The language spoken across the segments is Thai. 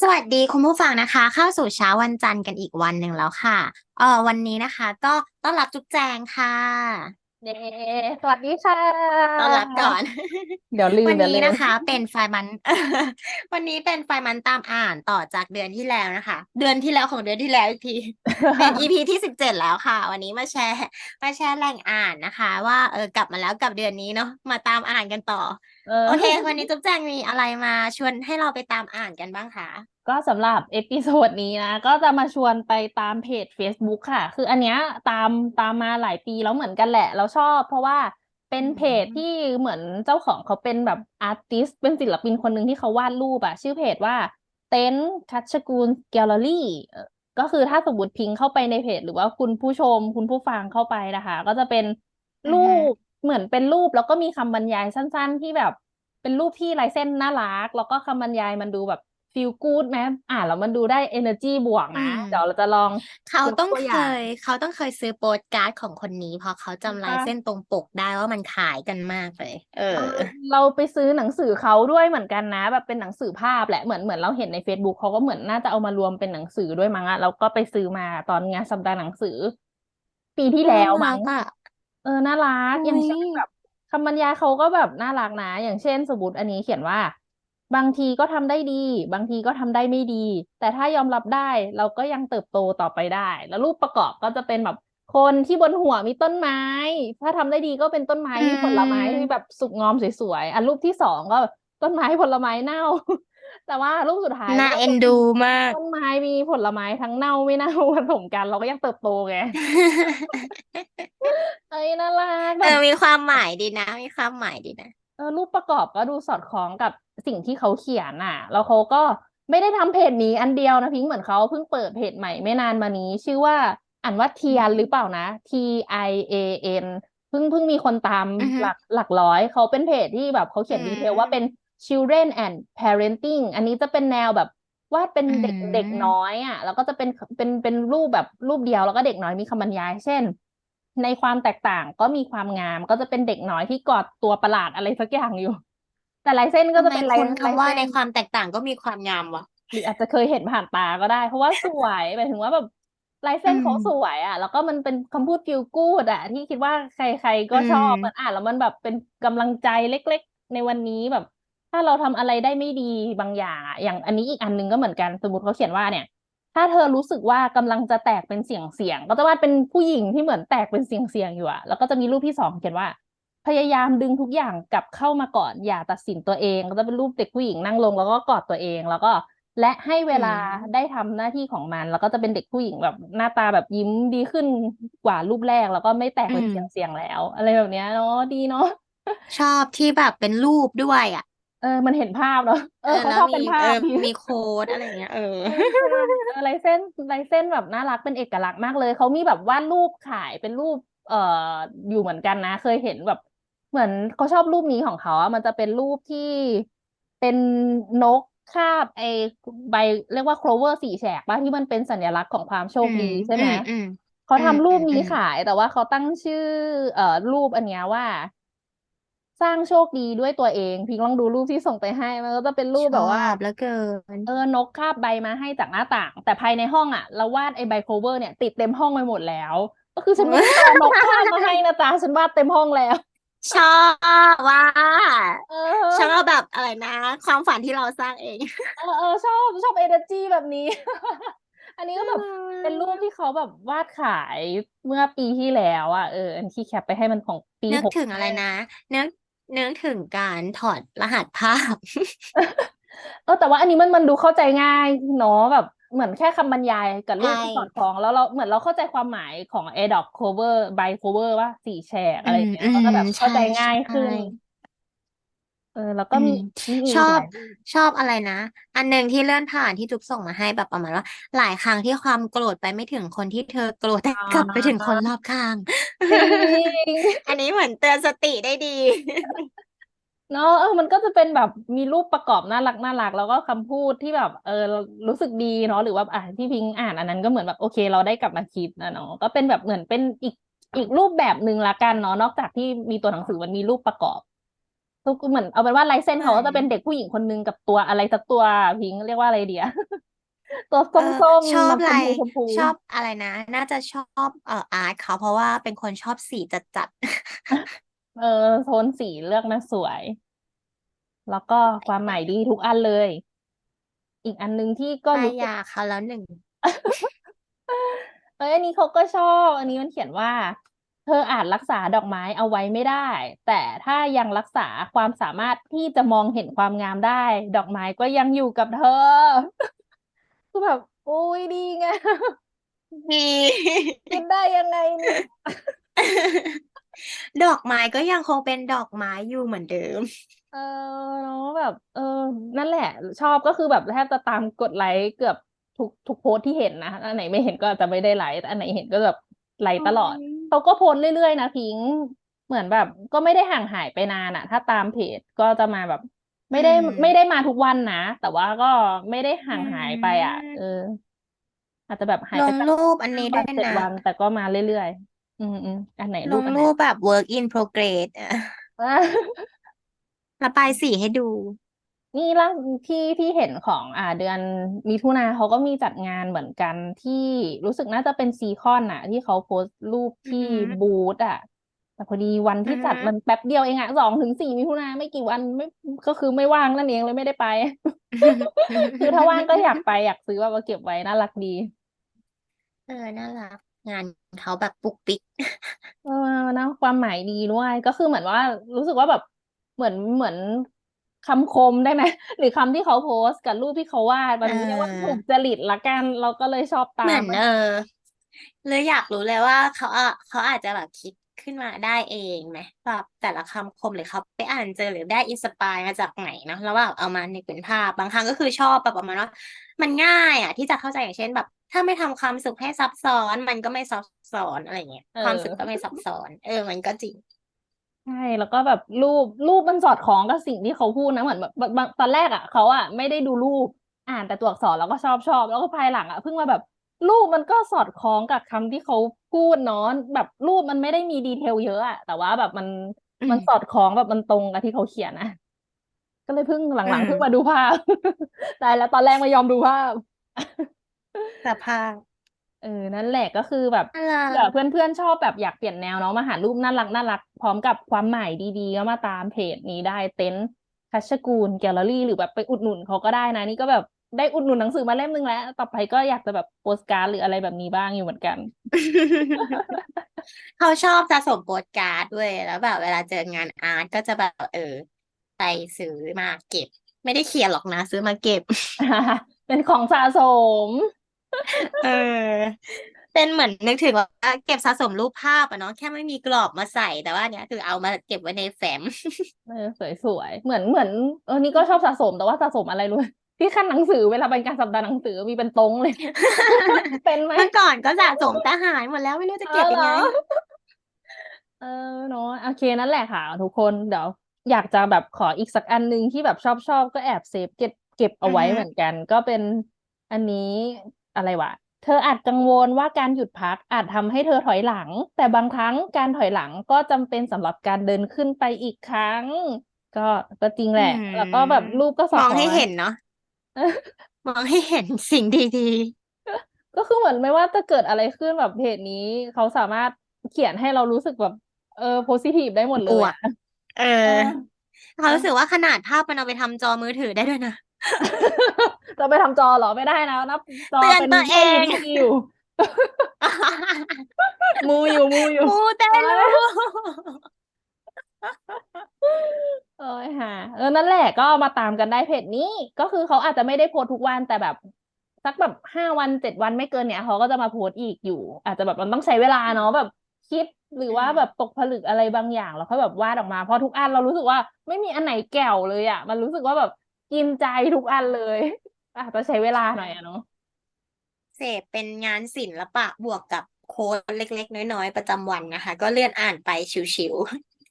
สวัสดีคุณผู้ฟังนะคะ เข้าสู่เช้าวันจันทร์กันอีกวันหนึ่งแล้วค่ะ เออวันนี้นะคะ ก็ต้อนรับจุ๊บแจงค่ะเย้สวัสดีค่ะต้อนรับก่อน เดี๋ยวลืมวันเดี๋ยวนี้ลืมนะคะ เป็นไฟมัน วันนี้เป็นไฟมันตามอ่านต่อจากเดือนที่แล้วนะคะ เดือนที่แล้วของเดือนที่แล้วอีกทีเป็น EP ที่สิบเจ็ดแล้วค่ะ วันนี้มาแชร์มาแชร์แหล่งอ่านนะคะ ว่าเออกลับมาแล้วกับเดือนนี้เนาะมาตามอ่านกันต่อเออ โอเค วันนี้จุ๊บแจงมีอะไรมาชวนให้เราไปตามอ่านกันบ้างคะก็สำหรับเอพิโซดนี้นะ ก็จะมาชวนไปตามเพจ Facebook ค่ะ คืออันเนี้ยตามตามมาหลายปีแล้วเหมือนกันแหละ เราชอบเพราะว่าเป็นเพจที่เหมือนเจ้าของเขาเป็นแบบอาร์ติสเป็นศิลปินคนหนึ่งที่เขาวาดรูปอะชื่อเพจว่าเต็นทัชกูลแกลเลอรี่ก็คือถ้าสมมติพิงเข้าไปในเพจ หรือว่าคุณผู้ชมคุณผู้ฟังเข้าไปนะคะ ก็จะเป็นรูป เหมือนเป็นรูปแล้วก็มีคำบรรยายสั้น ๆ ที่แบบ เป็นรูปที่ลายเส้นน่ารัก แล้วก็คำบรรยายมันดูแบบฟีลกู๊ดไหมอ่านแล้วมันดูได้ energy บวกนะอืมเดี๋ยวเราจะลอง เขาต้องยกตัวอเคย่างยเขาต้องเคยซื้อโปสการ์ดของคนนี้ เพราะเขาจำลายค่ะเส้นตรงปกได้ว่ามันขายกันมากเลย เออ เราไปซื้อหนังสือเขาด้วยเหมือนกันนะ แบบเป็นหนังสือภาพแหละ เหมือนเหมือนเราเห็นใน Facebook เขาก็เหมือนน่าจะเอามารวมเป็นหนังสือด้วยมั้งอะเราก็ไปซื้อมาตอนงานสัปดาห์หนังสือ ปีที่แล้วมั้งน่ารักอะ เออ น่ารัก อย่างเช่นอุ๊ยแบบคำบรรยายเขาก็แบบน่ารักนะ อย่างเช่นสมมติอันนี้เขียนว่า บางทีก็ทำได้ดี บางทีก็ทำได้ไม่ดี แต่ถ้ายอมรับได้เราก็ยังเติบโตต่อไปได้ แล้วรูปประกอบก็จะเป็นแบบคนที่บนหัวมีต้นไม้ ถ้าทำได้ดีก็เป็นต้นไม้มีผลไม้ที่แบบสุกงอมสวยๆ อันรูปที่สองก็ต้นไม้ผลไม้เน่า แต่ว่ารูปสุดท้ายน่าก็เอ็เป็นดูมาก ต้นไม้มีผลไม้ทั้งเน่าไม่เน่าผสมกัน เราก็ยังเติบโตไง เอ้ยน่ารักแบเอบอมีความหมายดีนะ มีความหมายดีนะ เออรูปประกอบก็ดูสอดคล้องกับสิ่งที่เขาเขียนน่ะ แล้วเขาก็ไม่ได้ทำเพจนี้อันเดียวนะพิงค์เหมือนเขาเพิ่งเปิดเพจใหม่ไม่นานมานี้ ชื่อว่าอ่านว่าเทียนหรือเปล่านะ T I A N เพิ่งเพิ่งมีคนตามอือฮึหลักหลักร้อยเขาเป็นเพจที่แบบเขาเขียนอืมดีเทลว่าเป็น children and parenting อันนี้จะเป็นแนวแบบวาดเป็นเด็กอืม เด็กน้อยอะ แล้วก็จะเป็นเป็นเป็นรูปแบบรูปเดียวแล้วก็เด็กน้อยมีคำบรรยาย เช่น ในความแตกต่างก็มีความงาม ก็จะเป็นเด็กน้อยที่กอดตัวประหลาดอะไรสักอย่างอยู่ แต่ลายเส้นก็ทำจะไมเป็นลายคุณลายคำว่าเส้ในนความแตกต่างก็มีความงามวะหรืออาจจะเคยเห็นผ่านตาก็ได้ เพราะว่าสวยหมายถึงว่าแบบลายเส้นอืมเขาสวยอะ แล้วก็มันเป็นคำพูดฟิลกูดอะ ที่คิดว่าใครๆก็ชอบอืมมันอ่านแล้วมันแบบเป็นกำลังใจเล็กๆ ในวันนี้แบบ ถ้าเราทำอะไรได้ไม่ดีบางอย่างอะอย่างอันนี้อีกอันหนึงก็เหมือนกันสมมติเขาเขียนว่าเนี่ย ถ้าเธอรู้สึกว่ากำลังจะแตกเป็นเสียงเสียง ก็จะวาดเป็นผู้หญิงที่เหมือนแตกเป็นเสียงเสียงอยู่อะแล้วก็จะมีรูปที่สองเขียนว่า พยายามดึงทุกอย่างกลับเข้ามาก่อนอย่าตัดสินตัวเอง ก็จะเป็นรูปเด็กผู้หญิงนั่งลงแล้วก็กอดตัวเองแล้วก็และให้เวลาอืมได้ทำหน้าที่ของมัน แล้วก็จะเป็นเด็กผู้หญิงแบบหน้าตาแบบยิ้มดีขึ้นกว่ารูปแรก แล้วก็ไม่แตกเป็นเสียงเสียงแล้ว อะไรแบบเนี้ยเนาะดีเนาะชอบที่แบบเป็นรูปด้วยอะ เออ มันเห็นภาพเนาะเอเอออเขาแล้วชอบมีเป็นภาเอพอดีมีโค้ดอะไรอย่างเงี้ยเออใช่ใช่เออลายเส้นลายเส้นแบบน่ารักเป็นเอกลักษณ์มากเลย เขามีแบบวาดรูปขายเป็นรูป เอ่อ อยู่เหมือนกันนะ เคยเห็นแบบ เหมือนเขาชอบรูปนี้ของเขาอะมันจะเป็นรูปที่เป็นนกคาบไอใบเรียกว่า clover สี่แฉกป่ะที่มันเป็นสัญลักษณ์ของความโชคดีใช่ไหมอืมอืมเขาอืมทำรูปอืมนี้อืมขายแต่ว่าเขาตั้งชื่อ เอ่อรูปอันเนี้ยว่า สร้างโชคดีด้วยตัวเอง พิงลองดูรูปที่ส่งไปให้ มันก็จะเป็นรูปชแบบว่าอบแล้วเกินเออนกคาบใบมาให้จากหน้าต่าง แต่ภายในห้องอะเราวาดไอ้ใบโคเวอร์เนี่ยติดเต็มห้องไปหมดแล้ว ก็คือฉันไม่ได้เอานกคาบมาให้นะจ๊ะฉันวาดเต็มห้องแล้วชอบว่าเออชอบแบบอะไรนะ ความฝันที่เราสร้างเอง เออเออชอบชอบเอเนอร์จีแบบนี้ อันนี้ก็แบบเป็นรูปที่เขาแบบวาดขายเมื่อปีที่แล้วอะเอออันที่แคปไปให้มันของปีนึกหกถึงอะไรนะนึก นึกถึงการถอดรหัสภาพ เออแต่ว่าอันนี้มันมันดูเข้าใจง่ายเนาะแบบเหมือนแค่คำบรรยายกับรูปที่ใช่สอดคล้อง แล้วเราเหมือนเราเข้าใจความหมายของ ADOC cover by cover ว่าสี่แฉกอะไรอย่างเงี้ยอืมก็จะแบบอืมเข้าใจใช่ง่ายขึ้นใช่ เออ แล้วก็อืมีมมีอีชกอหบลายรูปชอบอะไรนะ อันหนึ่งที่เลื่อนผ่านที่จุ๊บส่งมาให้แบบประมาณว่า หลายครั้งที่ความโกรธไปไม่ถึงคนที่เธอโกรธแต่อ่ากลับไปถึงคนรอบข้าง จริง อันนี้เหมือนเตือนสติได้ดี เนาะเออมันก็จะเป็นแบบมีรูปประกอบน่ารักน่ารักแล้วก็คำพูดที่แบบ เออเรารู้สึกดีเนาะหรือว่าอะที่พิงค์อ่านอันนั้นก็เหมือนแบบโอเค เราได้กลับมาคิดนะเนาะก็เป็นแบบเหมือนเป็นอีกอีกรูปแบบหนึ่งละกันเนาะนอกจากที่มีตัวหนังสือมันมีรูปประกอบ ทุกเหมือนเอาเป็นว่าลายเส้นเขาก็จะเป็นเด็กผู้หญิงคนนึงกับตัวอะไรสักตัวพิงค์เรียกว่าอะไรเดียตัวเออส้มชอบๆอะไรน้ำชมพูชมพูชอบอะไรนะ น่าจะชอบเอ่ออาร์ตเขาเพราะว่าเป็นคนชอบสีจัดจัดเออโทนสีเลือกมาสวย แล้วก็ความหมายดีทุกอันเลย อีกอันหนึงที่ก็ป้ายรู้สึกยาเขาแล้วหนึ่งเอ้ยอันนี้เขาก็ชอบ อันนี้มันเขียนว่าเธออาจรักษาดอกไม้เอาไว้ไม่ได้ แต่ถ้ายังรักษาความสามารถที่จะมองเห็นความงามได้ ดอกไม้ก็ยังอยู่กับเธอคือแบบโอ้ยดีไงดีคิดได้ยังไงเนี่ยดอกไม้ก็ยังคงเป็นดอกไม้อยู่เหมือนเดิม เออเนาะแบบ เออ นั่นแหละ ชอบก็คือแบบแทบจะตามกดไลค์เกือบทุกทุกโพสต์ที่เห็นนะอันไหนไม่เห็นก็อาจจะไม่ได้ไลค์แต่อันไหนเห็นก็แบบไลค์ตลอด เขาก็โพสต์เรื่อยๆนะพิงค์เหมือนแบบ ก็ไม่ได้ห่างหายไปนานอะถ้าตามเพจก็จะมาแบบ ไม่ได้อืมไม่ได้มาทุกวันนะแต่ว่าก็ไม่ได้ห่างหายไปอะอืมเออ อาจจะแบบหายลไปงสักรูปอันนี้ห้าด้วัวนยเจ็ดนะ วันแต่ก็มาเรื่อยๆอืมอืมอันไหนลรูปงอันไหนรูปแบบ work in progress อะอะ ระบายสีให้ดู นี่ล่ะที่ที่เห็นของอ่าเดือนมิถุนาเขาก็มีจัดงานเหมือนกันที่รู้สึกน่าจะเป็นซีคอนอะที่เขาโพสต์รูปที่อือหือบูธอะแต่พอดีวันที่จัดอือหือมันแป๊บเดียวเองอะสองถึงสี่มิถุนาไม่กี่วันไม่ก็คือไม่ว่างนั่นเองเลยไม่ได้ไป คือถ้าว่างก็อยากไปอยากซื้อว่ามาเก็บไว้น่ารักดี เออน่ารักงานเขาแบบปุกปิก เออนะความหมายดีด้วยก็คือเหมือนว่ารู้สึกว่าแบบเหมือนเหมือน คำคมได้ไหมหรือคำที่เขาโพสต์กับรูปที่เขาวาดมันเออเรียกว่าถูกจริตละกัน เราก็เลยชอบตาเหมืมอนเออเลยอยากรู้เลยว่าเขาอะเขาอาจจะแบบคิดขึ้นมาได้เองไหมแบบแต่ละคำคมหรือเขาไปอ่านเจอหรือได้อินสปายมาจากไหนเนาะแล้วแบบเอามาในเป็นภาพ บางครั้งก็คือชอบแบบประมาณว่ามันง่ายอะ ที่จะเข้าใจอย่างเช่นแบบ ถ้าไม่ทำความสุขให้ซับซ้อน มันก็ไม่ซับซ้อนอะไรเงี้ยเออความสุขก็ไม่ซับซ้อน เออ มันก็จริง ใช่แล้วก็แบบรูปรูปมันสอดคล้องกับสิ่งที่เขาพูดนะเหมือนแบบบางตอนแรกอะเขาอะไม่ได้ดูรูปอ่านแต่ตัวอักษรแล้วก็ชอบชอบแล้วก็ภายหลังอะเพิ่งมาแบบรูปมันก็สอดคล้องกับคำที่เขาพูดเนาะแบบรูปมันไม่ได้มีดีเทลเยอะอะแต่ว่าแบบมันอืมมันสอดคล้องแบบมันตรงกับที่เขาเขียนนะก็เลยเพิ่งหลังอืๆมเพิ่งมาดูภาพแต่แล้วตอนแรกไม่ยอมดูภาพสภาพ เออ นั่นแหละก็คือแบบอะไรเผื่อเพื่อนๆชอบแบบอยากเปลี่ยนแนวเนาะมาหารูปน่ารักน่ารักพร้อมกับความหมายดีๆก็มาตามเพจนี้ได้เต็นท์คัชกูลแกลเลอรี่ หรือแบบไปอุดหนุนเขาก็ได้นะ นี่ก็แบบได้อุดหนุนหนังสือมาเล่มนึงแล้ว ต่อไปก็อยากจะแบบโปสการ์ดหรืออะไรแบบนี้บ้างอยู่เหมือนกัน เขาชอบสะสมโปสการ์ดด้วยแล้วแบบเวลาเจองานอาร์ตก็จะแบบเออ ไปซื้อมาเก็บ ไม่ได้เขียนหรอกนะ ซื้อมาเก็บ เป็นของสะสม เออ เป็นเหมือนนึกถึงว่าเก็บสะสมรูปภาพอะเนาะแค่ไม่มีกรอบมาใส่แต่ว่าอันเนี้ยคือเอามาเก็บไว้ในแฟ้ม เออสวยๆ เหมือนเหมือนเออนี่ก็ชอบสะสมแต่ว่าสะสมอะไรรู้ไหมที่ขั้นหนังสือเวลาเป็นการสัปดาห์หนังสือมีเป็นตรงเลย เป็นไหมเมื่อก่อนก็สะสมแต่หายหมดแล้วไม่รู้จะเก็บยังไง อ๋อเหรอเออเนาะโอเคนั่นแหละค่ะทุกคนเดี๋ยวอยากจะแบบขออีกสักอันหนึ่งที่แบบชอบชอบก็แอบเซฟเก็บเก็บเอาไว้อือฮึ เหมือนกัน ก็เป็นอันนี้ อะไรวะเธออาจกังวลว่าการหยุดพักอาจทำให้เธอถอยหลัง แต่บางครั้งการถอยหลังก็จำเป็นสำหรับการเดินขึ้นไปอีกครั้ง ก็ก็จริงแหละ แล้วก็แบบรูปก็สอมดองคล้ให้องเห็นเนาะมองให้เห็นสิ่งดีก็คือเหมือนไม่ว่าจะเกิดอะไรขึ้นแบบเพจนี้ เขาสามารถเขียนให้เรารู้สึกแบบ เออโพซิทีฟได้หมดเลบยวกอะๆเอเอออ เขารู้สึกว่าขนาดภาพมันเอาไปทำจอมือถือได้ด้วยนะ จะไปทำจอเหรอไม่ได้นะนับจอเตือนเป็นตัวเอไม่งมีที่อยู่มูอยู่มูอยู่มูเตลูเอ้ยฮะเออนั่นแหละก็มาตามกันได้เพจนี้ ก็คือเขาอาจจะไม่ได้โพสต์ทุกวันแต่แบบสักแบบห้าวันเจ็ดวันไม่เกินเนี่ยเขาก็จะมาโพสต์อีกอยู่ อาจจะแบบมันต้องใช้เวลาเนาะแบบคิดหรือว่าแบบตกผลึกอะไรบางอย่างแล้วค่อยแบบวาดออกมาเพราะทุกอันเรารู้สึกว่าไม่มีอันไหนแก่วเลยอะ มันรู้สึกว่าแบบ กินใจทุกอันเลยอาจจะใช้เวลาหน่อยอะเนาะเสพเป็นงานศิลปะบวกกับโค้ดเล็ก ๆ น้อย ๆ ประจำวันนะคะ ก็เลื่อนอ่านไปชิว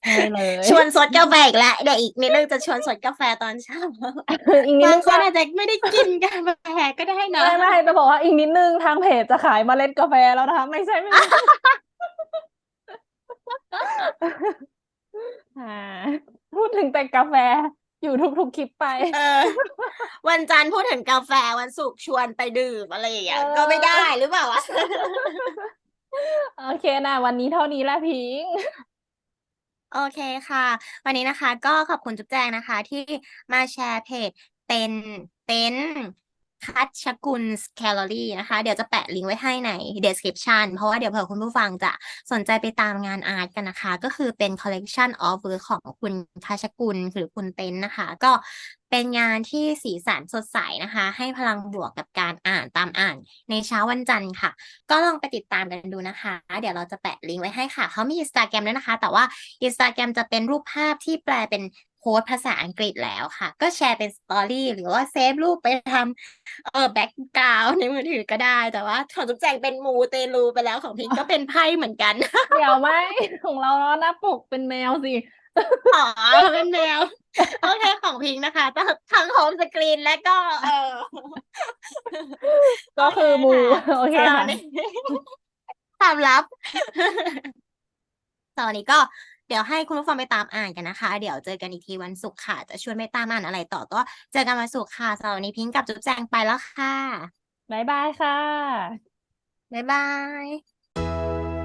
ใช่เลย ๆ ชวนสดกาแฟอีกแล้วเดี๋ยวอีกนิดนึงจะชวนสดกาแฟตอนเช้าอีกนิดบานึงงคนค่ะอาจจะไม่ได้กินกาแฟก็ได้นะ ไม่ไม่จะบอกว่าอีกนิดนึงทางเพจจะขายเมล็ดกาแฟแล้วนะคะ ไม่ใช่ไม่ใช่ อ่าพูดถึงแต่กาแฟ อยู่ทุกๆคลิปไป เออ วันจันทร์พูดถึงกาแฟวันศุกร์ชวนไปดื่มอะไรอย่างเงี้ยเออ ก็ไม่ได้หรือเปล่าวะ โอเคนะวันนี้เท่านี้แหละพิงค์โอเคค่ะ วันนี้นะคะ ก็ขอบคุณจุ๊บแจงนะคะ ที่มาแชร์เพจเป็นเป็น คัชกุลแคลอรี่นะคะ เดี๋ยวจะแปะลิงก์ไว้ให้ใน description เพราะว่าเดี๋ยวเผื่อคุณผู้ฟังจะสนใจไปตามงานอาร์ตกันนะคะ ก็คือเป็น collection of work ของคุณคัชกุลหรือคุณเต้นนะคะ ก็เป็นงานที่สีสันสดใสนะคะ ให้พลังบวกกับการอ่านตามอ่าน ในเช้าวันจันทร์ค่ะ ก็ลองไปติดตามกันดูนะคะ เดี๋ยวเราจะแปะลิงก์ไว้ให้ค่ะ เขามี Instagram ด้วยนะคะ แต่ว่า Instagram จะเป็นรูปภาพที่แปลเป็น โค้ดภาษาอังกฤษแล้วค่ะ ก็แชร์เป็นสตอรี่หรือว่าเซฟรูปไปทำเออแบ็กกราวในมือถือก็ได้ แต่ว่าของจุ๊บแจงเป็นมูเตลูไปแล้วของพิงก็เป็นไพ่เหมือนกัน เดี๋ยวไหมของเราเนาะหน้าปกเป็นแมวสิอ๋อเป็นแมวโอเคของพิงค์นะคะทั้งทั้งโฮมสกรีนและก็ เออ ก็คือมูโอโอเคเคค่ะค่ะความลับตอนนี้ก็ เดี๋ยวให้คุณผู้ฟังไปตามอ่านกันนะคะ เดี๋ยวเจอกันอีกทีวันศุกร์ค่ะ จะชวนไปตามอ่านอะไรต่อก็เจอกันวันศุกร์ค่ะสำหรับวันนี้พิงค์กับจุ๊บแจงไปแล้วค่ะบ๊ายบายค่ะบ๊ายบาย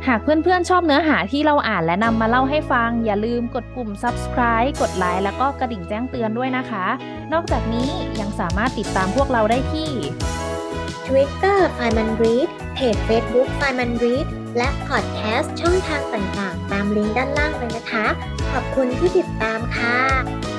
หากเพื่อนๆชอบเนื้อหาที่เราอ่านและนำมาเล่าให้ฟัง อย่าลืมกดปุ่ม subscribe กดไลค์แล้วก็กระดิ่งแจ้งเตือนด้วยนะคะ นอกจากนี้ยังสามารถติดตามพวกเราได้ที่ Twitter f i m a n Read เพจ Facebook f i m a n Read และพอดแคสต์ช่องทางต่างๆ ตามลิงก์ด้านล่างเลยนะคะ ขอบคุณที่ติดตามค่ะ